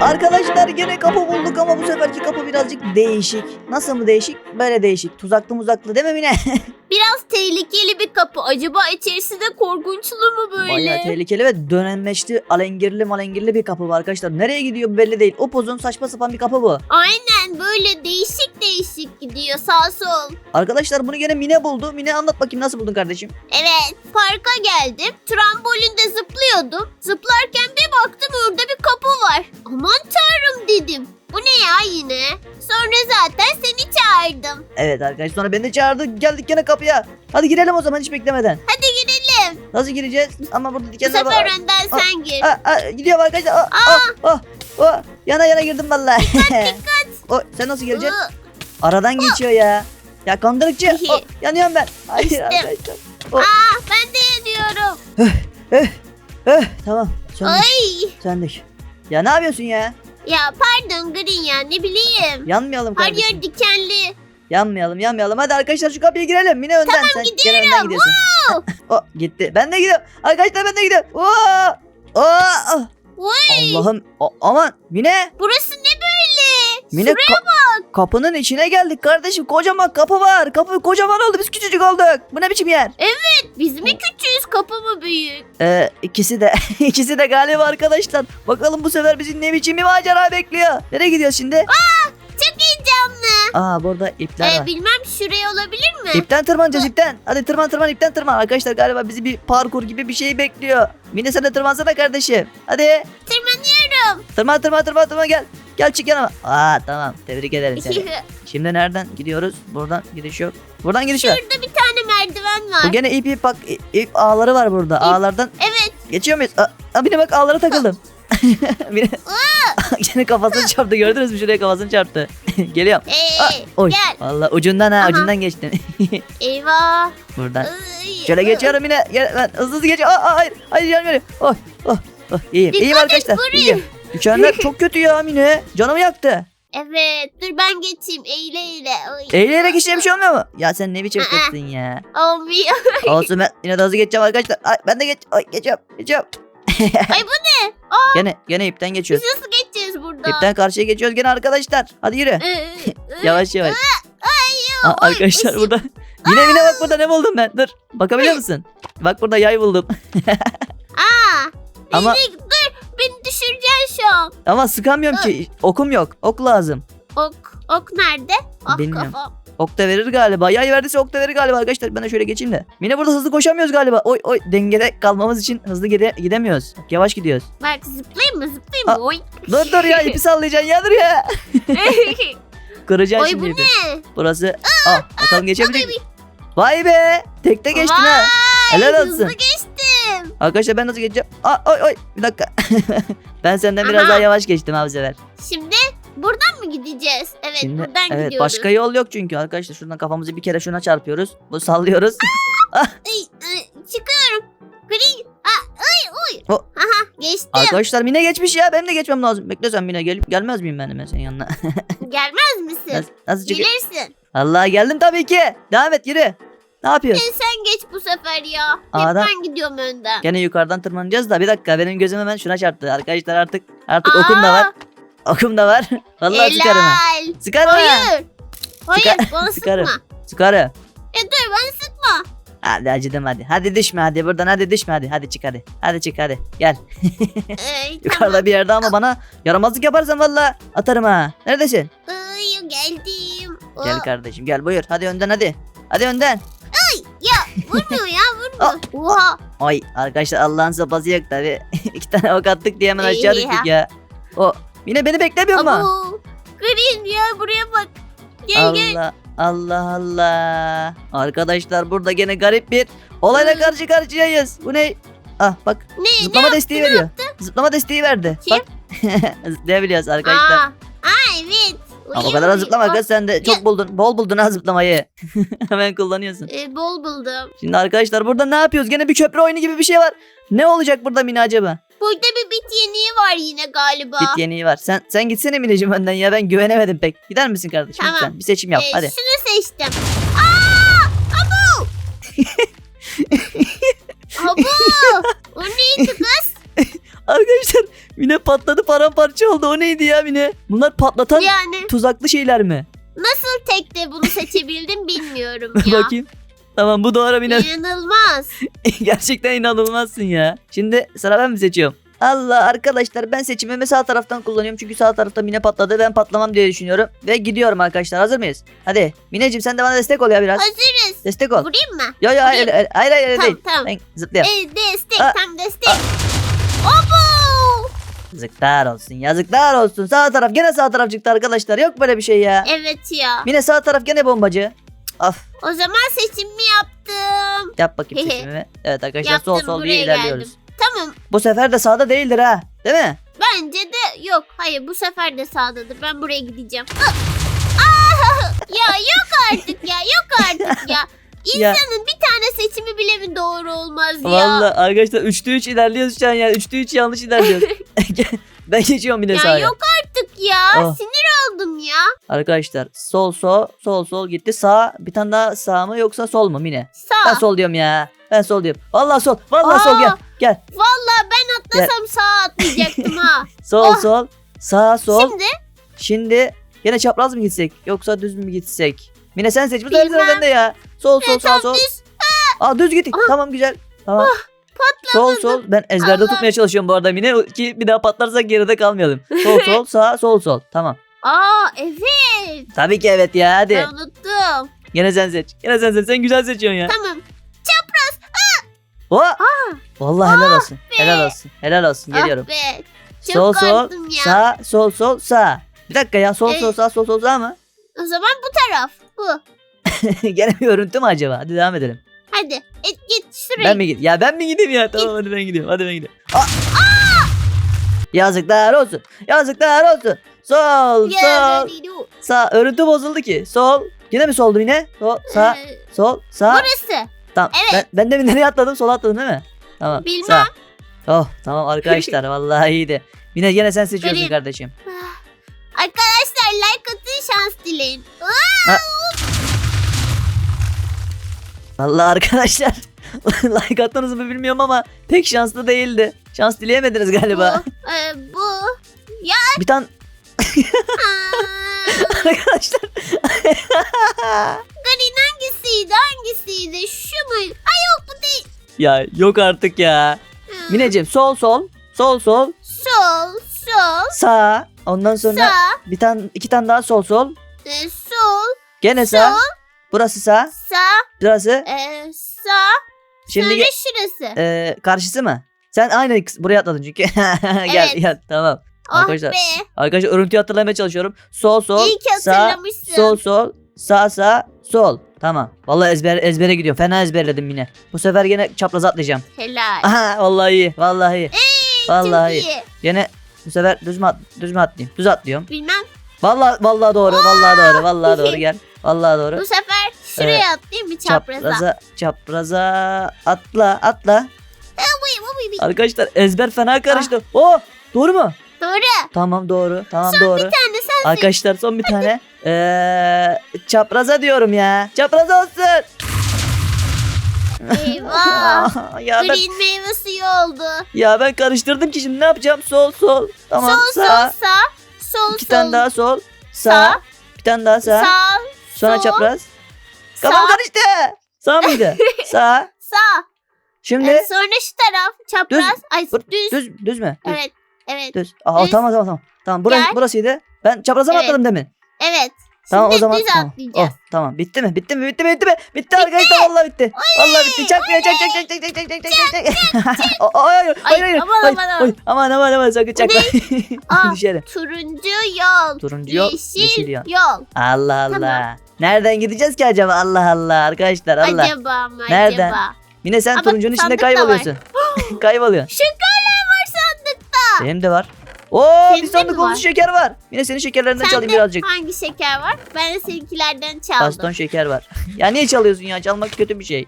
Arkadaşlar gene kapı bulduk ama bu seferki kapı birazcık değişik. Nasıl mı değişik? Böyle değişik. Tuzaklı muzaklı değil mi Mine? Biraz tehlikeli bir kapı. Acaba içerisi de korkunçlu mu böyle? Bayağı tehlikeli ve dönenmeşli, alengirli malengirli bir kapı var arkadaşlar. Nereye gidiyor belli değil. Upuzun saçma sapan bir kapı bu. Aynen böyle değişik değişik gidiyor sağ sol. Arkadaşlar bunu gene Mine buldu. Mine anlat bakayım nasıl buldun kardeşim? Evet parka geldim. Trambolinde zıplıyordum. Zıplarken bir baktım orada bir kapı var. Aman tanrım dedim. Bu ne ya yine? Sonra zaten seni çağırdım. Evet arkadaşlar sonra beni de çağırdı. Geldik gene kapıya. Hadi girelim o zaman hiç beklemeden. Hadi gidelim. Nasıl gireceğiz? Ama burada Bu dikenler sefer var. önden Aa, sen gir. Aa, aa, gidiyorum arkadaşlar. Aa, aa, aa, aa. Yana yana girdim vallahi. Dikkat. o, sen nasıl gireceksin? Iı, Aradan geçiyor ya. Ya kandırıkçı. O, yanıyorum ben. Hayır arkadaşlar. Aa ben de yanıyorum. Eh, tamam. Söndük. Ay. Söndük. Ya ne yapıyorsun ya? Ya pardon Green ya ne bileyim. Yanmayalım Her kardeşim. yer dikenli. Yanmayalım yanmayalım. Hadi arkadaşlar şu kapıya girelim. Mine önden. Tamam, Sen gidiyorum. gene önden gidiyorsun. o gitti. Ben de gidiyorum. Arkadaşlar ben de gidiyorum. Oo! Oo! Ah! Vay Allah'ım. A- aman Mine. burası ne? Mine ka- kapının içine geldik kardeşim. Kocaman kapı var. Kapı kocaman oldu. Biz küçücük olduk. Bu ne biçim yer? biz mi küçüğüz kapı mı büyük? Ee, ikisi de ikisi de galiba arkadaşlar. Bakalım bu sefer bizi ne biçim bir macera bekliyor. Nereye gidiyoruz şimdi? Çok heyecanlı. Aa burada ipler Ee, var. bilmem şuraya olabilir mi? İpten tırmanacağız ipten. Hadi tırman tırman ipten tırman. Arkadaşlar galiba bizi bir parkur gibi bir şey bekliyor. Mine sen de tırmansana kardeşim. Hadi. Tırmanıyorum. Tırman tırman tırman tırman gel. Gel çık yanıma. Aa tamam. Tebrik ederim seni. Şimdi nereden gidiyoruz? Buradan gidiş yok. Buradan gidiş var. Şurada bir tane merdiven var. Bu gene ip ip bak ip, ip ağları var burada. Ağlardan Evet. geçiyor muyuz? Aa, aa, Mine bak ağlara takıldım. Mine gene kafasını çarptı gördünüz mü? Şuraya kafasını çarptı. Geliyorum. Ee, Aa, oy. gel. Valla ucundan ha Aha. ucundan geçtim. Eyvah. buradan. Iy, Şöyle ıı. geçiyorum yine. Gel, ben hızlı hızlı geçiyorum. Aa, aa, hayır. Hayır yanmıyorum. Oh, oh, oh. İyiyim. Dikkat İyiyim et, arkadaşlar. vurayım. İyiyim. Dikenler çok kötü ya Mine. Canımı yaktı. Evet. Dur ben geçeyim. Eğile eğile. Oy. Eğleyerek işte bir şey olmuyor mu? Ya sen ne biçim Aa. kızsın ya. Olmuyor. Olsun ben yine de hızlı geçeceğim arkadaşlar. Ay, ben de geç. Ay, geçiyorum. Geçiyorum. Ay bu ne? Gene gene ipten Biz geçiyoruz. nasıl geçeceğiz burada? İpten karşıya geçiyoruz gene arkadaşlar. Hadi yürü. Iı, ıı. Yavaş yavaş. Aa, arkadaşlar ısı- burada. Mine Mine bak burada ne buldum ben. Dur. Bakabiliyor musun? Bak burada yay buldum. Aa. Ama- dur. Beni düşüreceksin şu an. Ama sıkamıyorum ki. Okum yok. Ok lazım. Ok. Ok nerede? Ah Bilmiyorum. kafam. Ok da verir galiba. Yay verdiyse ok da verir galiba arkadaşlar. Ben de şöyle geçeyim de. Mine burada hızlı koşamıyoruz galiba. Oy oy dengede kalmamız için hızlı gide gidemiyoruz. Bak, Yavaş gidiyoruz. Bak zıplayayım mı zıplayayım mı? Aa, Oy. Dur dur ya ipi sallayacaksın ya dur ya. Kıracaksın Oy şimdi bu ipi. ne? Burası. Ah bakalım geçebilecek Ay, miyim? Vay be. Tekte geçtin ha. Helal olsun. Hızlı geçtim. Arkadaşlar ben nasıl geçeceğim? Aa, oy oy bir dakika. ben senden biraz Aha. daha yavaş geçtim abi sefer. Şimdi buradan mı gideceğiz? Evet Şimdi buradan evet gidiyoruz. başka yol yok çünkü arkadaşlar şuradan kafamızı bir kere şuna çarpıyoruz. Bu sallıyoruz. Ay, ay, çıkıyorum. Green. Aa, ay, oy. O- Aha geçtim. arkadaşlar Mine geçmiş ya. Benim de geçmem lazım. Bekle sen Mine gelip gelmez miyim ben hemen senin yanına? Gelmez misin? nasıl, nasıl çıkıyor? Gelirsin. Allah geldim tabii ki. Devam et yürü. Ne yapıyorsun? E, sen geç bu sefer ya. Hep ben gidiyorum önden. Gene yukarıdan tırmanacağız da bir dakika benim gözüm hemen şuna çarptı. Arkadaşlar artık artık okum da var. Okum da var. Vallahi sıkarım ha. Helal. Sıkarım ha. Hayır. Hayır bana sıkarım. sıkma. Sıkarım. E dur bana sıkma. Hadi acıdım hadi. Hadi düşme hadi buradan hadi düşme hadi. Hadi çık hadi. Hadi çık hadi. Gel. Ay, Yukarıda bir yerde ama bana yaramazlık yaparsan valla atarım ha. Neredesin? Ay, geldim. Gel Aa, kardeşim gel buyur. Hadi önden hadi. Hadi önden. Ya vurmuyor ya vurmuyor. Oha. Ay arkadaşlar Allah'ın sopası yok tabi. İki tane ok attık diye hemen aşağı İyi düştük ya. O yine beni beklemiyor mu? Abo. Green ya buraya bak. Gel gel. Allah Allah Allah. Arkadaşlar burada gene garip bir olayla Hı. karşı karşıyayız. Bu ne? Ah bak Ne? zıplama desteği veriyor. Zıplama desteği verdi. Kim? Bak. Zıplayabiliyoruz arkadaşlar. Aa, aa evet. Ama o kadar da zıplama kız sen de çok buldun. Bol buldun ha zıplamayı. Hemen kullanıyorsun. E, bol buldum. Şimdi arkadaşlar burada ne yapıyoruz? Gene bir köprü oyunu gibi bir şey var. Ne olacak burada Mine acaba? Burada bir bit yeniği var yine galiba. Bit yeniği var. Sen sen gitsene Mineciğim önden ya ben güvenemedim pek. Gider misin kardeşim Tamam. lütfen? Bir seçim yap Ee, hadi. Şunu seçtim. Aa! Abu! Abu! O neydi kız? Arkadaşlar Mine patladı paramparça oldu. O neydi ya Mine? Bunlar patlatan Yani tuzaklı şeyler mi? nasıl tekte bunu seçebildim bilmiyorum ya. Bakayım. Tamam bu doğru Mine. İnanılmaz. Gerçekten inanılmazsın ya. Şimdi sıra ben mi seçiyorum? Allah arkadaşlar ben seçimimi sağ taraftan kullanıyorum. Çünkü sağ tarafta Mine patladı. Ben patlamam diye düşünüyorum. Ve gidiyorum arkadaşlar. Hazır mıyız? Hadi Mineciğim sen de bana destek ol ya biraz. Hazırız. Destek ol. Vurayım mı? Yo yo hayır hayır hayır, hayır, Tamam, değil. tamam. Ben zıplıyorum. E, destek Aa, tam destek. Obo! Yazıklar olsun yazıklar olsun. Sağ taraf gene sağ taraf çıktı arkadaşlar. Yok böyle bir şey ya. Evet ya. Mine sağ taraf gene bombacı. Of O zaman seçimimi yaptım. yap bakayım seçimimi. Evet arkadaşlar Yaptım, sol sol buraya diye ilerliyoruz. geldim. Tamam. Bu sefer de sağda değildir ha. Değil mi? Bence de yok. Hayır bu sefer de sağdadır. Ben buraya gideceğim. Ah! Ah! ya yok artık ya. Yok artık ya. Ya. İnsanın mi doğru olmaz ya? Vallahi arkadaşlar 3'te 3 ilerliyoruz şu an ya. 3'te 3 yanlış ilerliyoruz. ben geçiyorum Mine Ya yok artık ya. Oh. Sinir oldum ya. Arkadaşlar sol sol sol sol gitti. Sağ bir tane daha sağ mı yoksa sol mu Mine? Ben Sağ. sol diyorum ya. Ben sol diyorum. Vallahi sol. Vallahi sol gel. Gel. Vallahi ben atlasam sağa atlayacaktım ha. Sol Oh. sol. Sağ sol. Şimdi Şimdi yine çapraz mı gitsek yoksa düz mü gitsek? Mine sen seç. Bu sefer bende ya. Sol sol sağ tam sol. düz Aa düz gittik. Tamam güzel. Tamam. Sol sol. Ben ezberde Allah. tutmaya çalışıyorum bu arada Mine ki bir daha patlarsak geride kalmayalım. Sol sol sağ sol sol. Tamam. Aa evet. Tabii ki evet ya hadi. Ben unuttum. Gene sen seç. Gene sen seç. Sen güzel seçiyorsun ya. Tamam. Oh! Vallahi helal olsun. Helal olsun. Helal olsun. Geliyorum. Ah be. Çok sol sol ya. sağ sol sol sağ. Bir dakika ya sol Ey. sol sağ sol sol sağ mı? O zaman bu taraf. Bu. Gene bir örüntü mü acaba? Hadi devam edelim. Hadi. Et git şuraya. Ben mi gideyim? Ya ben mi gideyim ya? Tamam hadi ben gidiyorum. Hadi ben gidiyorum. Aa! Yazıklar olsun. Yazıklar olsun. Sol sol sağ. Örüntü bozuldu ki. Sol. Yine mi soldu yine? Sol sağ Ee, sol sağ. Burası. Tamam. Evet. Ben, ben de nereye atladım? Sola atladım değil mi? Tamam. Bilmem. Sağ. Oh tamam arkadaşlar vallahi iyiydi. Yine yine sen seçiyorsun Vereyim. kardeşim. Ah. Arkadaşlar like atın şans dileyin. Vallahi arkadaşlar like attınız mı bilmiyorum ama pek şanslı değildi. Şans dileyemediniz galiba. Bu. e, bu. bir tane arkadaşlar Green hangisiydi? Hangisiydi? Şu mu? Ay yok bu değil. ya yok artık ya. Hmm. Mineciğim sol sol sol sol Sol, sol, sağ ondan sonra sağ, bir tane iki tane daha sol sol e, sol, gene sağ sol, burası sağ sağ, burası e, sağ. şimdi Sonra ge- şurası. e, karşısı mı? Sen aynı kıs- buraya atladın çünkü. gel Evet. gel tamam. oh arkadaşlar, be. Arkadaşlar örüntüyü hatırlamaya çalışıyorum. Sol sol İyi ki sağ hatırlamışsın. sol sol sağ sağ sol. Tamam. Vallahi ezber ezbere gidiyor. Fena ezberledim yine. Bu sefer gene çapraz atlayacağım. Helal. Aha vallahi iyi. Vallahi iyi. Vallahi Çok iyi. iyi. Gene bu sefer düz mü, at, düz mü atlayayım? Düz atlıyorum. Bilmem. Vallahi vallahi doğru. Vallahi doğru. Vallahi doğru gel. Vallahi doğru. Bu sefer şuraya atlayayım mı çapraza? Çapraza çapraza atla atla. Arkadaşlar ezber fena Ah. karıştı. Oo doğru mu? Doğru. Tamam doğru. Tamam doğru. Bir tane sen Arkadaşlar son bir tane. Ee, çapraza diyorum ya. Çapraza olsun. Eyvah. ya ben Green meyve suyu oldu. ya ben karıştırdım ki şimdi ne yapacağım? Sol sol. Tamam sol, sağ. sol, sağ. Sol, İki sol. tane daha sol. Sağ. Sağ. Bir tane daha sağ. Sağ. Sonra sol, çapraz. Sağ. Kafam karıştı. Sağ mıydı? sağ. Sağ. Şimdi Ee, sonra şu taraf çapraz. Ay Dur, düz. düz düz mü? Düz. Evet. Evet. Düz. Aa, Düz. tamam tamam tamam. Tamam burası Gel. burasıydı. Ben çapraza mı Evet. atladım demin? Evet. Tamam o zaman tamam. atlayacağız. Oh, tamam. Bitti mi? Bitti mi? Bitti mi? Bitti mi? Bitti arkadaşlar vallahi bitti. Vallahi bitti. Çak buraya çak çak çak çak çak çak çak çak çak. O- o- Hayır hayır hayır. aman, aman, hayır. Aman aman aman sakın çakma. Düşerim. Turuncu yol. Turuncu yol, Yeşil, yeşil yol. yol. Allah Allah. Tamam. Nereden gideceğiz ki acaba? Allah Allah arkadaşlar Allah. Acaba mı Nereden? acaba? Yine sen Ama turuncunun içinde kayboluyorsun. Kayboluyorsun. Şekerler var sandıkta. Benim de var. Oo bir sandık mi dolusu şeker var. Yine senin şekerlerinden çalayım birazcık. hangi şeker var? Ben de seninkilerden çaldım. Baston şeker var. ya niye çalıyorsun ya? Çalmak kötü bir şey.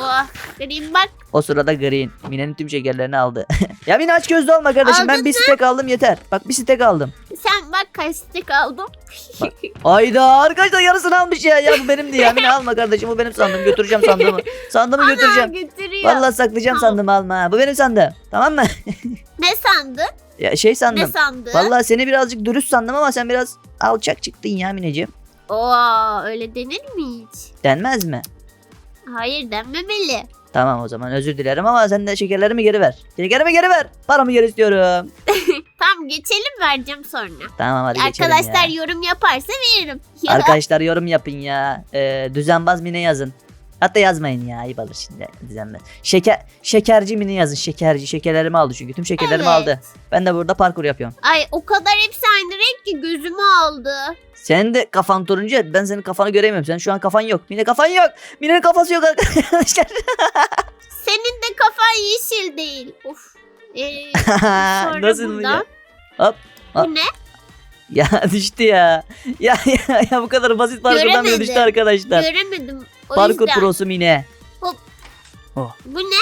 Oh, green bak. O sırada Green Mine'nin tüm şekerlerini aldı. ya Mine aç gözlü olma kardeşim. ben Aldın bir stek aldım yeter. Bak bir stek aldım. Sen bak kaçta kaldım? Ayda arkadaşlar yarısını almış ya. Ya bu benimdi ya. Mine alma kardeşim bu benim sandım. Götüreceğim sandığımı. Sandığımı Ana götüreceğim. götürüyor. Vallahi saklayacağım Tamam. sandığımı alma. ha. Bu benim sandığım. Tamam mı? Ne sandı? ya şey Ne sandım. sandı? Vallahi seni birazcık dürüst sandım ama sen biraz alçak çıktın ya Mineciğim. Oo öyle denir mi hiç? Denmez mi? Hayır denmemeli. Tamam o zaman özür dilerim ama sen de şekerlerimi geri ver. Şekerlerimi geri ver. Paramı geri istiyorum. Tamam geçelim vereceğim sonra. Tamam hadi geçelim Arkadaşlar ya. yorum yaparsa veririm. Ya. Arkadaşlar yorum yapın ya. Ee, düzenbaz Mine yazın. Hatta yazmayın ya ayıp alır şimdi düzenbaz. Şeker, şekerci Mine yazın şekerci. Şekerlerimi aldı çünkü tüm şekerlerimi Evet. aldı. Ben de burada parkur yapıyorum. Ay o kadar hepsi aynı renk ki gözümü aldı. Senin de kafan turuncu ya, ben senin kafanı göremiyorum. Sen şu an kafan yok. Mine kafan yok. Mine'nin kafası yok arkadaşlar. Senin de kafan yeşil değil. Of. Ee, sonra Nasıl ya? Hop, hop. Bu ne? Ya düştü ya. Ya ya, ya bu kadar basit parkurdan bile Göremedim. düştü arkadaşlar. Göremedim. O Parkur yüzden. prosu Mine. Bu ne?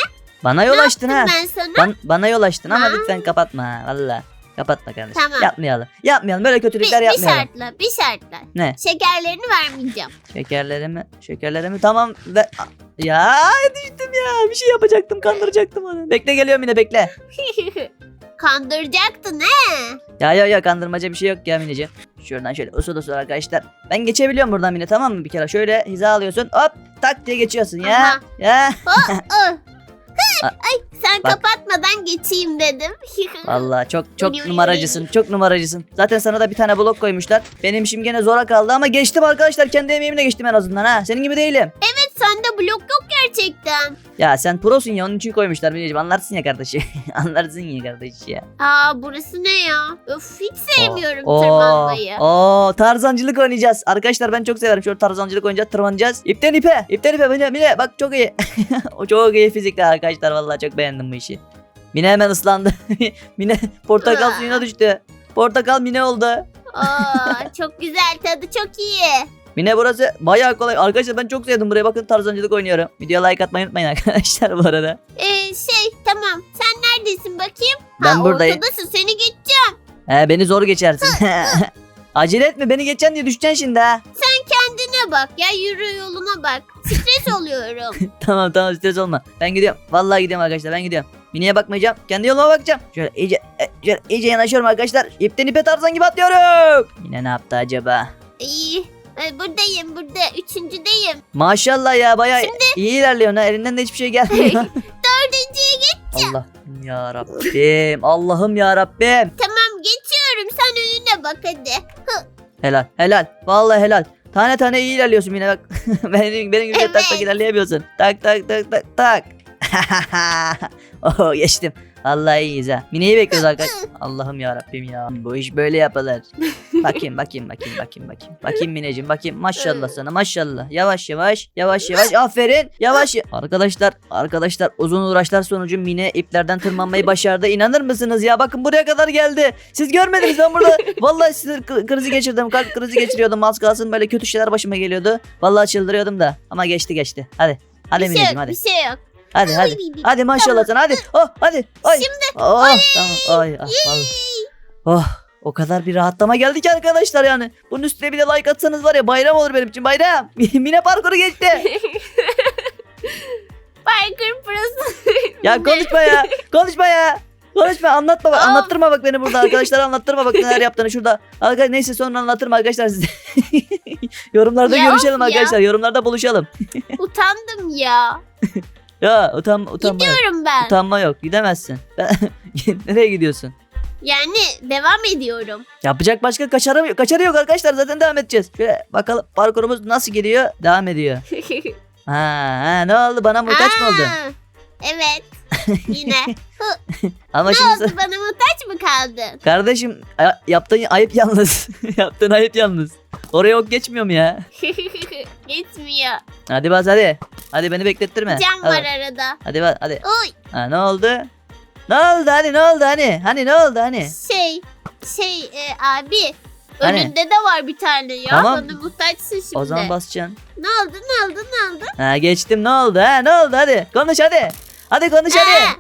Bana yol açtın ha. Ben sana. Ban- bana yol açtın ama Ha. lütfen kapatma ha. Valla. Kapatma kardeşim. Tamam. Yapmayalım. Yapmayalım. Böyle Bir, kötülükler bir yapmayalım. şartla, bir şartla. Ne? Şekerlerini vermeyeceğim. Şekerlerimi, şekerlerimi tamam ve ya düştüm ya. Bir şey yapacaktım, kandıracaktım onu. Bekle geliyorum yine bekle. Kandıracaktın he? Ya ya ya kandırmaca bir şey yok ya Mineciğim. Şuradan şöyle usul usul arkadaşlar. Ben geçebiliyorum buradan Mine tamam mı bir kere? Şöyle hiza alıyorsun. Hop tak diye geçiyorsun ya. Aha. Ya. Ay sen Bak. kapatmadan geçeyim dedim. Vallahi çok çok numaracısın. Çok numaracısın. Zaten sana da bir tane blok koymuşlar. Benim işim gene zora kaldı ama geçtim arkadaşlar. Kendi emeğimle geçtim en azından ha. Senin gibi değilim. evet sende blok yok gerçekten. Ya sen prosun ya onun için koymuşlar Mineciğim. Anlarsın ya kardeşi. Anlarsın ya kardeş ya. Aa burası ne ya? Öf hiç sevmiyorum Oo, tırmanmayı. Oo, tarzancılık oynayacağız. Arkadaşlar ben çok severim. Şöyle tarzancılık oynayacağız, tırmanacağız. İpten ipe, ipten ipe. Mine, Mine bak çok iyi. o çok iyi fizikler arkadaşlar. Vallahi çok beğendim bu işi. Mine hemen ıslandı. Mine portakal suyuna düştü. Portakal Mine oldu. Aa çok güzel tadı çok iyi. Mine burası bayağı kolay. Arkadaşlar ben çok sevdim buraya. Bakın tarzancılık oynuyorum. Videoya like atmayı unutmayın arkadaşlar bu arada. Ee, şey tamam sen neredesin bakayım? Ben ha, buradayım. Ortadasın seni geçeceğim. He beni zor geçersin. Acele etme beni geçeceksin diye düşeceksin şimdi ha. Kendine bak ya yürü yoluna bak. Stres oluyorum. tamam tamam stres olma. Ben gidiyorum. Vallahi gidiyorum arkadaşlar ben gidiyorum. Mine'ye bakmayacağım. Kendi yoluma bakacağım. Şöyle iyice, e, şöyle iyice yanaşıyorum arkadaşlar. İpten ipe tarzan gibi atlıyorum. Mine ne yaptı acaba? İyi. Ee, buradayım burada. Üçüncüdeyim. Maşallah ya bayağı iyi ilerliyorsun ha. Elinden de hiçbir şey gelmiyor. Dördüncüye git. Allah ya Rabbim. Allah'ım ya Rabbim. Tamam geçiyorum. Sen önüne bak hadi. Helal helal. Vallahi helal. Tane tane iyi ilerliyorsun yine bak. benim, benim gibi tak tak Evet. ilerleyemiyorsun. Tak tak tak tak tak. oh geçtim. Vallahi iyiyiz ha. Mine'yi bekliyoruz arkadaşlar. Allah'ım ya Rabbim ya. Bu iş böyle yapılır. bakayım bakayım bakayım bakayım bakayım. Bakayım Mineciğim bakayım. Maşallah sana maşallah. Yavaş yavaş yavaş yavaş. Aferin. Yavaş. ya- Arkadaşlar arkadaşlar uzun uğraşlar sonucu Mine iplerden tırmanmayı başardı. İnanır mısınız ya? Bakın buraya kadar geldi. Siz görmediniz ben burada vallahi sinir krizi geçirdim. Kalp krizi geçiriyordum. Az kalsın böyle kötü şeyler başıma geliyordu. Vallahi çıldırıyordum da. Ama geçti geçti. Hadi. Hadi bir şey Mineciğim yok, hadi. bir şey yok. Hadi hadi. Hadi maşallah sana hadi. Oh hadi. Ay. Şimdi Oh tamam. Ay ah, vallahi. Oh o kadar bir rahatlama geldi ki arkadaşlar yani. Bunun üstüne bir de like atsanız var ya bayram olur benim için bayram. Mine parkuru geçti. Parker Pro'su. Ya konuşma ya. Konuşma ya. Konuşma anlatma bak. Anlattırma bak beni burada arkadaşlar anlattırma bak neler yaptığını şurada. Arkadaşlar neyse sonra anlatırım arkadaşlar size. yorumlarda Ya görüşelim of ya. arkadaşlar. Yorumlarda buluşalım. Utandım ya. Ya utan, utanma yok. Gidiyorum ben. Utanma yok. Gidemezsin. Nereye gidiyorsun? Yani devam ediyorum. Yapacak başka kaçarı, kaçarı yok arkadaşlar. Zaten devam edeceğiz. Şöyle bakalım parkurumuz nasıl gidiyor? Devam ediyor. Ha, ha ne oldu? Bana muhtaç mı oldun? Aa, Evet. Yine. Ama ne şimdi oldu bana muhtaç mı kaldın? kardeşim a- yaptığın ayıp yalnız. yaptığın ayıp yalnız. Oraya ok geçmiyor mu ya? Gitmiyor. Hadi bas hadi. Hadi beni beklettirme. Cam hadi. var arada. Hadi bas hadi. Oy Ha, ne oldu? Ne oldu hani ne oldu hani? Hani ne oldu hani? şey şey e, abi Hani? önünde de var bir tane ya. Tamam. Bana muhtaçsın şimdi. O zaman basacaksın. Ne oldu ne oldu ne oldu? Ha geçtim ne oldu ha ne oldu hadi konuş hadi. Hadi konuş hadi. Aa,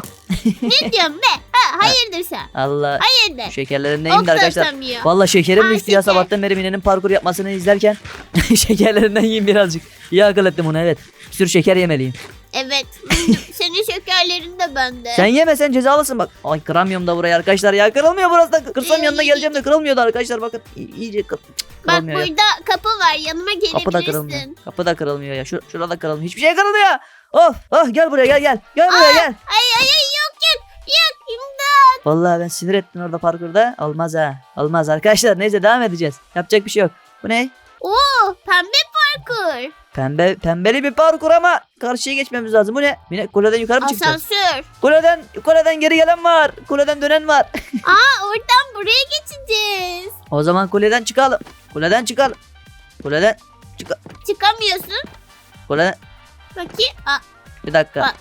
ne diyorsun be? Ha, Hayırdır sen? Allah. Hayırdır? Şekerlerim neyim Ok de da arkadaşlar. atamıyor. Valla şekerim Ay, düştü ya şeker. sabahtan beri Mine'nin parkur yapmasını izlerken şekerlerinden yiyeyim birazcık. İyi akıl ettim onu evet. Bir sürü şeker yemeliyim. Evet. Senin şekerlerin de bende. Sen yeme sen cezalısın bak. Ay kıramıyorum da burayı arkadaşlar ya. Kırılmıyor burası da. Kırsam yanına geleceğim de kırılmıyordu arkadaşlar bakın. İ- iyice kır Bak kırılmıyor ya. burada kapı var. Yanıma Kapı da kırılmıyor. gelebilirsin. Kapı da kırılmıyor ya. Şur şurada kırılmıyor. Hiçbir şey kırılmıyor. Of oh gel buraya gel gel. Gel buraya gel. Ay ay ay yok yok. Yok imdat. Vallahi ben sinir ettim orada parkurda. Olmaz ha. Olmaz arkadaşlar. Neyse devam edeceğiz. Yapacak bir şey yok. Bu ne? Oo pembe parkur. Pembe pembeli bir parkur ama karşıya geçmemiz lazım. Bu ne? Yine kuleden yukarı mı çıkacağız? Asansör. Kuleden kuleden geri gelen var. Kuleden dönen var. Aa oradan buraya geçeceğiz. o zaman kuleden çıkalım. Kuleden çıkalım. Kuleden Çıkamıyorsun. kuleden Bakayım. Aa, bir dakika.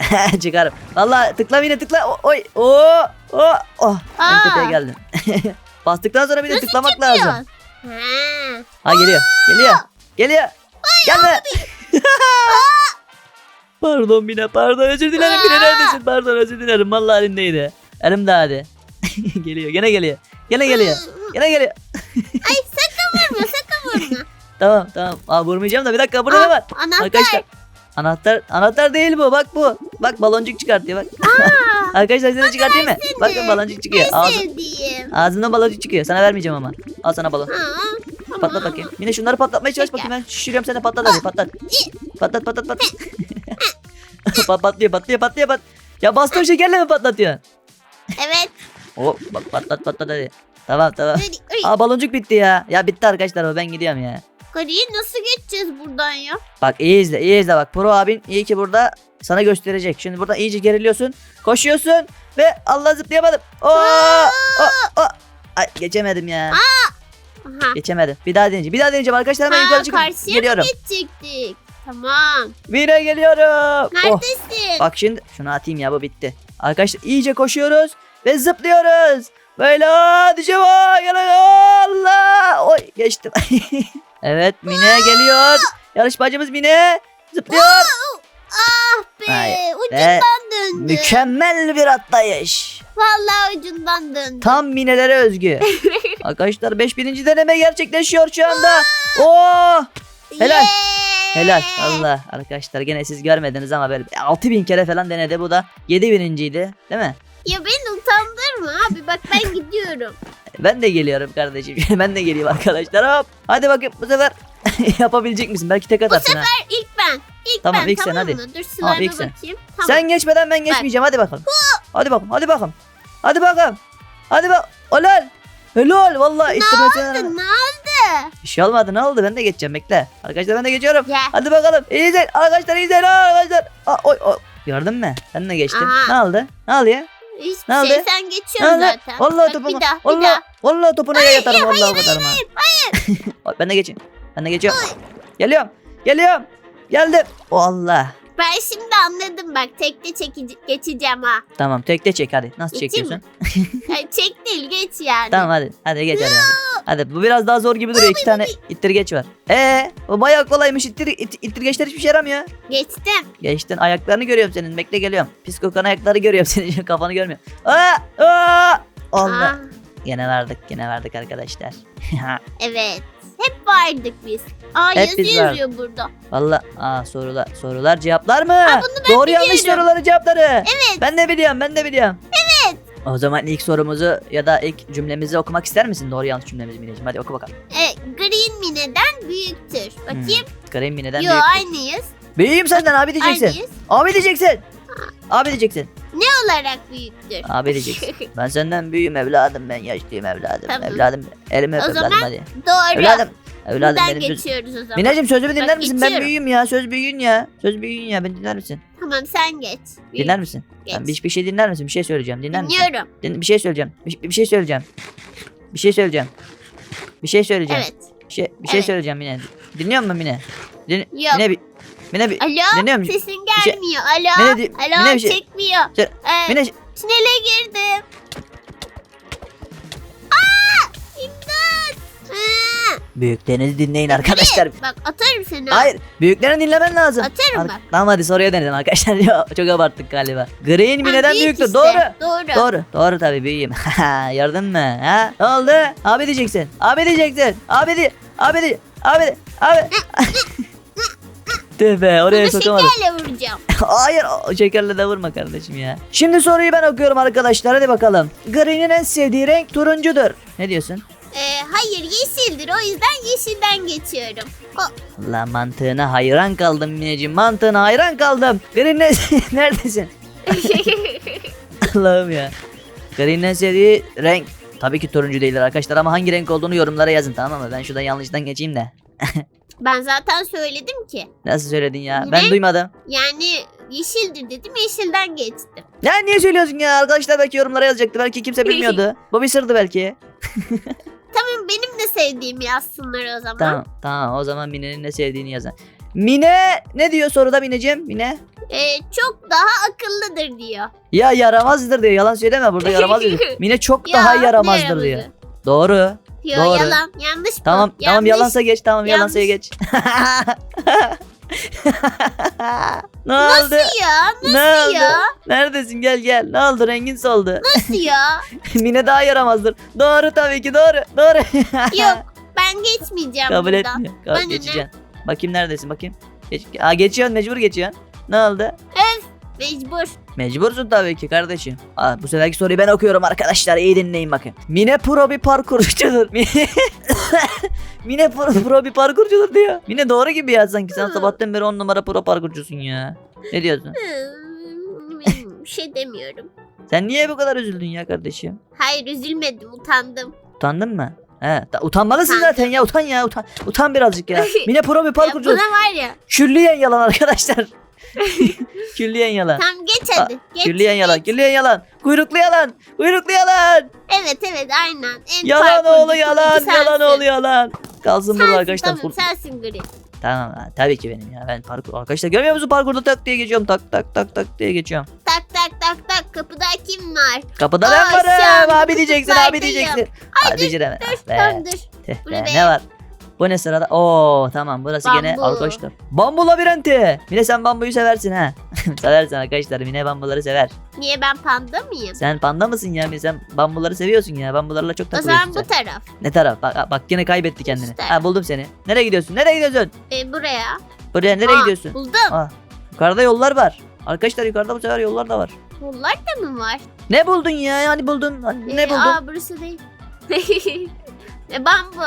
Çıkarım. Vallahi tıkla yine tıkla. O- Oy. Oo. O. Oh. En Aa. tepeye geldim. Bastıktan sonra bir de Nasıl tıklamak lazım. çıkıyorsun? Ha. Ha geliyor. Geliyor. Geliyor. Gelme. pardon Mine pardon özür dilerim Mine Aa. neredesin pardon özür dilerim vallahi elimdeydi. Elimde hadi. geliyor gene geliyor. Gene geliyor. Gene geliyor. Ay sakın vurma sakın vurma. Tamam tamam. Aa vurmayacağım da bir dakika burada ne Aa, var? Anahtar. Arkadaşlar. Anahtar anahtar değil bu bak bu. Bak baloncuk çıkartıyor bak. Aa, Arkadaşlar size çıkartayım mı? Bakın baloncuk çıkıyor. Ağzı, ağzından baloncuk çıkıyor. Sana vermeyeceğim ama. Al sana balon. Ha, tamam. Patlat bakayım. Yine şunları patlatmaya çalış bakayım ben şişiriyorum sen de patlat hadi patlat. Patlat patlat patlat. Pat- patlıyor patlıyor patlıyor pat. Ya bastığın şekerle mi patlatıyor? Evet. Hop bak patlat patlat hadi. Tamam tamam. Hadi, ay, Aa baloncuk bitti ya. Ya bitti arkadaşlar o ben gidiyorum ya. Yukarıyı nasıl geçeceğiz buradan ya? Bak iyi izle iyi izle bak. Pro abin iyi ki burada sana gösterecek. Şimdi burada iyice geriliyorsun. Koşuyorsun ve Allah zıplayamadım. Oo, o, o. Ay geçemedim ya. Aha. Geçemedim. Bir daha deneyeceğim. Bir daha deneyeceğim arkadaşlar Ha, yukarı çıkıp karşıya geliyorum. mı geçecektik? Tamam. Yine geliyorum. Oh. Neredesin? Bak şimdi şunu atayım ya bu bitti. Arkadaşlar iyice koşuyoruz ve zıplıyoruz. Böyle hadi cevap gel Allah. Oy geçtim. evet Mine geliyor. Yarışmacımız Mine zıplıyor. Ah be Ay, ucundan döndü. Mükemmel bir atlayış. Vallahi ucundan döndü. Tam Minelere özgü. Arkadaşlar 5000. deneme gerçekleşiyor şu anda. Oo! helal. Yeah. Helal. Allah arkadaşlar gene siz görmediniz ama böyle 6000 kere falan denedi bu da 7000.ydi değil mi? Ya utandırma abi bak ben gidiyorum. Ben de geliyorum kardeşim. ben de geleyim arkadaşlar. Hop. Hadi bakayım bu sefer yapabilecek misin? Belki tek atarsın ha. Ver ilk ben. İlk Tamam, ben ilk sen, tamam hadi. mı? Dur slime'a ilk sen. bakayım. Tamam. Sen geçmeden ben geçmeyeceğim. Hadi bakalım. Hadi bakalım. Hadi bakalım. Hadi bakalım. Hadi bak. Helal. Helal. Vallahi ittirmesine rağmen- Ne oldu? Bir şey olmadı. Ne oldu? Ben de geçeceğim. Bekle. Arkadaşlar ben de geçiyorum. Gel. Hadi bakalım. İyi izleyin. Arkadaşlar iyi izleyin. Arkadaşlar. Aa, oy, oy. Gördün mü? Ben de geçtim. Aha. Ne oldu? Ne oluyor? Hiçbir Ne şey oldu? sen Ne geçiyorsun oldu? zaten. Vallahi Bak, topuna. bir daha bir vallahi, daha. vallahi topuna yatarım. Vallahi o kadar mı? Hayır. ben de geçeyim. Ben de geçiyorum. Geliyorum. Geliyorum. Geldim. Allah. Ben şimdi anladım bak tekte çekici- geçeceğim ha. Tamam tekte çek hadi. Nasıl Geçeyim çekiyorsun? Yani çek değil geç yani. Tamam hadi. Hadi geç hadi. Hadi, hadi bu biraz daha zor gibi duruyor. İki tane ittirgeç var. Ee, o bayağı kolaymış. İttir, it, ittirgeçler hiçbir şey yaramıyor. Geçtim. Geçtin ayaklarını görüyorum senin. Bekle geliyorum. Pis kokan ayakları görüyorum senin. Kafanı görmüyorum. Aa, aa. Allah. Aa, Gene verdik. Gene verdik arkadaşlar. evet. Hep vardık biz. Aa Hep yazı biz yazıyor burada. Valla aa sorular sorular cevaplar mı? Aa, bunu ben Doğru yanlış biliyorum. soruları cevapları. Evet. Ben de biliyorum ben de biliyorum. Evet. O zaman ilk sorumuzu ya da ilk cümlemizi okumak ister misin? Doğru yanlış cümlemizi Mineciğim. Hadi oku bakalım. E, green mineden büyüktür. Bakayım. Green Mine'den Yo büyük. aynıyız. Büyüğüm senden abi diyeceksin. Aynıyız. Abi diyeceksin. Abi diyeceksin. Ne olarak büyüktür? Abi diyeceksin. Ben senden büyüğüm evladım ben yaşlıyım evladım. Tamam. Evladım elimi öp O evladım zaman hadi. Doğru. Evladım. Evladım Buradan benim söz... geçiyoruz o zaman. Mineciğim sözümü dinler Bak, misin? Ben geçiyorum. büyüğüm ya. Söz büyüğün ya. Söz büyüğün ya. Beni dinler misin? Tamam sen geç. Büyük. Dinler misin? Geç. Sen bir, bir şey dinler misin? Bir şey söyleyeceğim. Dinler misin? Dinliyorum. Din- bir şey söyleyeceğim. Bir, bir şey söyleyeceğim. Bir şey söyleyeceğim. Bir şey söyleyeceğim. Evet. Bir şey, bir şey Evet. söyleyeceğim Mine. Dinliyor musun Mine? Din, Yok. Mine Mine bir Alo Dinliyor musun? sesin şey- gelmiyor. Alo. Mine di- Alo Mine bir şey- çekmiyor. Şey- Ee, Mine Tünele girdim. Aa! İmdat! Aa! Büyüklerinizi dinleyin arkadaşlar. Bak atarım seni. Hayır. Büyüklerini dinlemen lazım. Atarım Ar- bak. Tamam hadi soruya dönelim arkadaşlar. Yo, Çok abarttık galiba. Green mi Ha, neden büyük büyüktür? işte. Doğru. Doğru. Doğru. Doğru tabii büyüğüm. Gördün mü? Ha? Ne oldu? Abi diyeceksin. Abi diyeceksin. Abi di. Abi di. Abi di. Abi. Tüh be oraya Bunu sokamadım. şekerle vuracağım. Hayır o şekerle de vurma kardeşim ya. Şimdi soruyu ben okuyorum arkadaşlar hadi bakalım. Green'in en sevdiği renk turuncudur. Ne diyorsun? Ee, hayır yeşildir o yüzden yeşilden geçiyorum. O, La mantığına hayran kaldım Mineciğim. Mantığına hayran kaldım. Green ne- neredesin? Allah'ım ya. Green'in en sevdiği renk. Tabii ki turuncu değildir arkadaşlar ama hangi renk olduğunu yorumlara yazın tamam mı? Ben şuradan yanlıştan geçeyim de. Ben zaten söyledim ki. Nasıl söyledin ya? Yine- Ben duymadım. Yani yeşildir dedim yeşilden geçtim. Ya niye söylüyorsun ya? Arkadaşlar belki yorumlara yazacaktı. Belki kimse bilmiyordu. Bu bir sırdı belki. Tamam benim de sevdiğim yazsınlar o zaman. Tamam tamam o zaman Mine'nin ne sevdiğini yazın. Mine ne diyor soruda Mineciğim? Mine? Ee, çok daha akıllıdır diyor. Ya yaramazdır diyor. Yalan söyleme burada yaramaz diyor. Mine çok Ya, daha ne yaramazdır yaramazı? diyor. Doğru. Diyor Doğru. yalan. Yanlış bu. Tamam tamam Yanlış. yalansa geç. Tamam yalansa geç. ne Nasıl oldu? ya? Ne Nasıl oldu? ya? Neredesin? Gel gel. Ne oldu? Rengin soldu. Nasıl ya? Mine daha yaramazdır. Doğru tabii ki doğru. Doğru. Yok ben geçmeyeceğim Kabul buradan. etmiyor. Bana Kabul ne? geçeceksin. Bakayım neredesin bakayım. Geç. Aa, geçiyorsun mecbur geçiyorsun. Ne oldu? Mecbur. Mecbursun tabii ki kardeşim. Aa, bu seferki soruyu ben okuyorum arkadaşlar. İyi dinleyin bakın. Mine pro bir parkurcudur. Mine, pro, pro bir parkurcudur diyor. Mine doğru gibi ya sanki. Sen sabahtan beri on numara pro parkurcusun ya. Ne diyorsun? Bir şey demiyorum. Sen niye bu kadar üzüldün ya kardeşim? Hayır üzülmedim utandım. Utandın mı? He, ta- utanmalısın Utandım. zaten ya utan ya utan. Utan birazcık ya. Mine pro bir parkurcu. buna var ya. Külliyen yalan arkadaşlar. Külliyen yalan. Tam geç hadi. Geç, Külliyen yalan. geç. Külliyen yalan. Kuyruklu yalan. Kuyruklu yalan. Evet evet aynen. En Yalan parkurcu oğlu yalan. Yalan oğlu yalan. Kalsın burada Sensin, arkadaşlar. Tamam sensin gri. Tamam ha, tabii ki benim ya. Ben parkur arkadaşlar görmüyor musun parkurda tak diye geçiyorum. Tak tak tak tak diye geçiyorum. Tak tak tak tak kapıda kim var? Kapıda ben varım. Abi diyeceksin abi kutulardayım. diyeceksin. Ay, Hadi. Dur Be. tamam dur. Tüh Bu be, ne be? Ne var? Bu ne sırada? Oo tamam burası gene Bambu. arkadaşlar. Bambu labirenti. Mine sen bambuyu seversin ha. seversin arkadaşlar. Mine bambuları sever. Niye ben panda mıyım? Sen panda mısın ya? Mine sen bambuları seviyorsun ya. Bambularla çok O takılıyorsun zaman sen. bu taraf. Ne taraf? Bak, bak yine kaybetti kendini. İşte. Ha buldum seni. Nereye gidiyorsun? Nereye gidiyorsun? E, buraya. Buraya nereye Aa, gidiyorsun? Buldum. Aa, yukarıda yollar var. Arkadaşlar yukarıda bu sefer yollar da var. Bunlar da mı var? Ne buldun ya? Hani buldun? Hani ne E, buldun? Aa burası değil. e, bambu.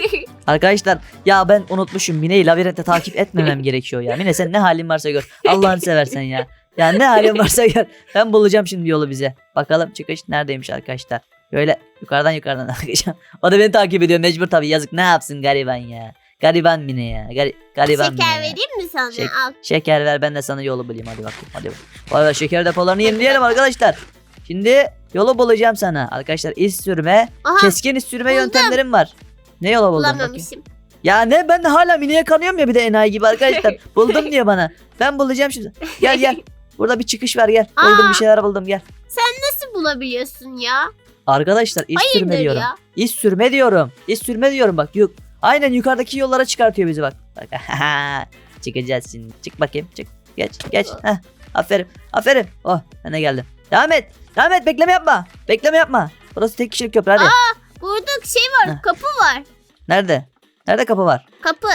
Arkadaşlar ya ben unutmuşum. Mine'yi labirente takip etmemem gerekiyor ya. Mine sen ne halin varsa gör. Allah'ını seversen ya. Ya ne halin varsa gör. Ben bulacağım şimdi yolu bize. Bakalım çıkış neredeymiş arkadaşlar. Böyle yukarıdan yukarıdan bakacağım. O da beni takip ediyor mecbur tabii yazık. Ne yapsın gariban ya. Gariban Mine ya. Gari, gariban Şeker Mine ya. vereyim mi sana? Şek- Al. Şeker ver ben de sana yolu bulayım hadi bakayım hadi bakayım. Vay vay şeker depolarını yenileyelim arkadaşlar. Şimdi yolu bulacağım sana. Arkadaşlar iz sürme, Aha keskin iz sürme buldum. yöntemlerim var. Ne yola buldun bulamamışım. Ya ne ben de hala miniye kanıyorum ya bir de enayi gibi arkadaşlar. Buldum diyor bana. Ben bulacağım şimdi. Gel gel. Burada bir çıkış var gel. Buldum Aa. bir şeyler buldum gel. Nasıl bulabiliyorsun ya? Arkadaşlar iz sürme Hayırdır diyorum. ya? İz sürme diyorum. İz sürme diyorum bak. Yok. Aynen yukarıdaki yollara çıkartıyor bizi bak. Bak. Çıkacağız şimdi. Çık bakayım. Çık. Geç. Geç. Heh. Aferin. Aferin. Oh ben de geldim. Devam et. Devam et. Bekleme yapma. Bekleme yapma. Burası tek kişilik köprü hadi. Burada şey var Heh. kapı var. Nerede? Nerede kapı var? Kapı.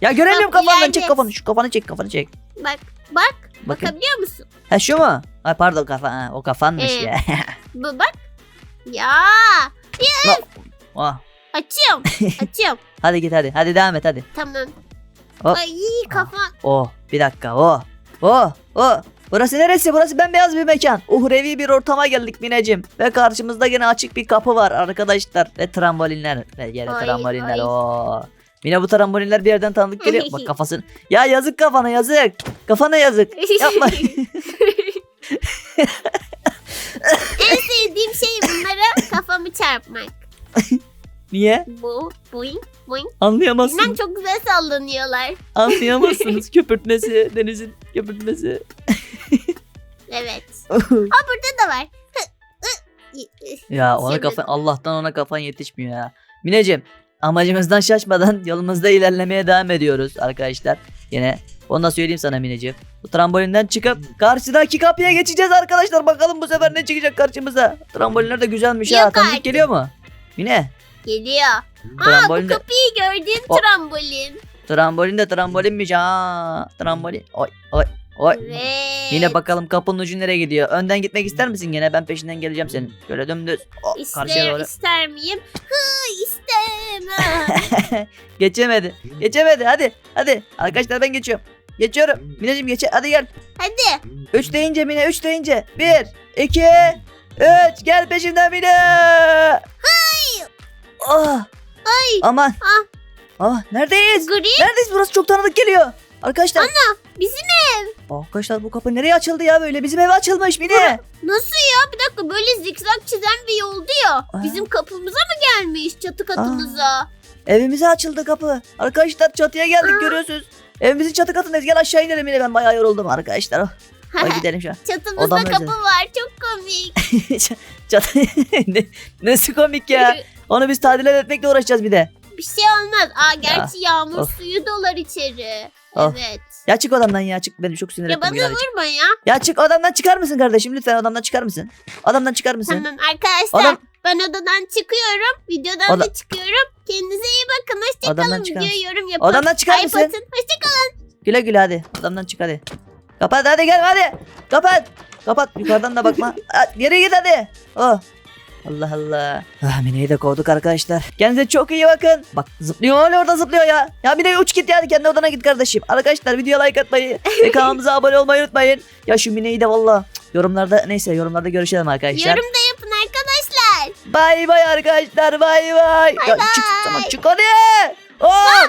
Ya göremiyorum Bak, kafandan. Çek kafanı. Şu kafanı çek. Kafanı çek. Bak bak Bakayım. bakabiliyor musun? Ha şu mu? Ay pardon kafa. Ha, o kafanmış Ee. ya. Bu bak. Ya oh. açıyorum. açıyorum. Hadi git hadi. Hadi devam et hadi. Tamam. Hop. Ay kafan. Oh bir dakika oh. Oh oh. Burası neresi? Burası bembeyaz bir mekan. Uhrevi bir ortama geldik Mineciğim. Ve karşımızda gene açık bir kapı var arkadaşlar. Ve trambolinler. Ve gene Oy, trambolinler. Oo. Mine bu trambolinler bir yerden tanıdık geliyor. Bak kafasını. Ya yazık kafana yazık. Kafana yazık. Yapma. en sevdiğim şey bunlara kafamı çarpmak. Niye? Bu, boing, boing. Bilmem Anlayamazsınız. çok güzel sallanıyorlar. Anlayamazsınız. Köpürtmesi. Denizin köpürtmesi. Evet. Aa burada da var. Ya ona kafan Allah'tan ona kafan yetişmiyor ya. Mineciğim amacımızdan şaşmadan yolumuzda ilerlemeye devam ediyoruz arkadaşlar. Yine onu da söyleyeyim sana Mineciğim. Bu trambolinden çıkıp karşıdaki kapıya geçeceğiz arkadaşlar. Bakalım bu sefer ne çıkacak karşımıza. Trambolinler de güzelmiş ha. Yok Tanıdık artık. geliyor mu? Mine. Geliyor. Aa bu Trambolin de, kapıyı gördün O- trambolin. trambolin de trambolinmiş ha. Trambolin. Oy oy oy. Evet. Yine bakalım kapının ucu nereye gidiyor? Önden gitmek ister misin gene? Ben peşinden geleceğim senin. Şöyle dümdüz. Oh, karşıya İster, doğru. ister miyim? Hı istemem. Geçemedi. Geçemedi. Hadi. Hadi. Arkadaşlar ben geçiyorum. Geçiyorum. Mineciğim geç. Hadi gel. Hadi. 3 deyince Mine 3 deyince. 1 2 3 gel peşimden Mine. Ah. Ay. Aman. Ah. Ah neredeyiz? Gri Neredeyiz? Burası çok tanıdık geliyor. Arkadaşlar. bizim Arkadaşlar bu kapı nereye açıldı ya böyle? Bizim eve açılmış Mine. Nasıl ya? Bir dakika böyle zikzak çizen bir yoldu ya. Aa. Bizim kapımıza mı gelmiş çatı katımıza? Evimize açıldı kapı. Arkadaşlar çatıya geldik Aa. görüyorsunuz. Evimizin çatı katındayız. Gel aşağı inelim Mine. Ben bayağı yoruldum arkadaşlar. Oh, Hadi gidelim şu an. Çatımızda Odam kapı özel. var. Çok komik. Çatı... ne, nesi komik ya. Onu biz tadilat etmekle uğraşacağız bir de. Bir şey olmaz. Aa gerçi yağmur Of. suyu dolar içeri. Of. Evet. Ya çık odamdan ya çık. Beni çok sinir Ya bana vurma ya. Ya çık odamdan çıkar mısın kardeşim? Lütfen odamdan çıkar mısın? Odamdan çıkar mısın? Tamam arkadaşlar Adam- ben odadan çıkıyorum. Videodan Oda- da çıkıyorum. Kendinize iyi bakın. Odamdan Hoşçakalın. çıkar Videoyu yorum yapın. Odamdan çıkar Hype mısın? atın. Hoşçakalın. Güle güle hadi. Odamdan çık hadi. Kapat hadi gel hadi. Kapat. Kapat yukarıdan da bakma. Ha, Geri git hadi. Oh. Allah Allah. Ah Mine'yi de kovduk arkadaşlar. Kendinize çok iyi bakın. Bak zıplıyor hala orada zıplıyor ya. Ya Mine uç git yani kendi odana git kardeşim. Arkadaşlar videoya like atmayı ve kanalımıza abone olmayı unutmayın. Ya şu Mine'yi de valla yorumlarda neyse yorumlarda görüşelim arkadaşlar. Yorum da yapın arkadaşlar. Bay bay arkadaşlar bay bay. Ya Bay çık bay. tamam çık hadi. Oh.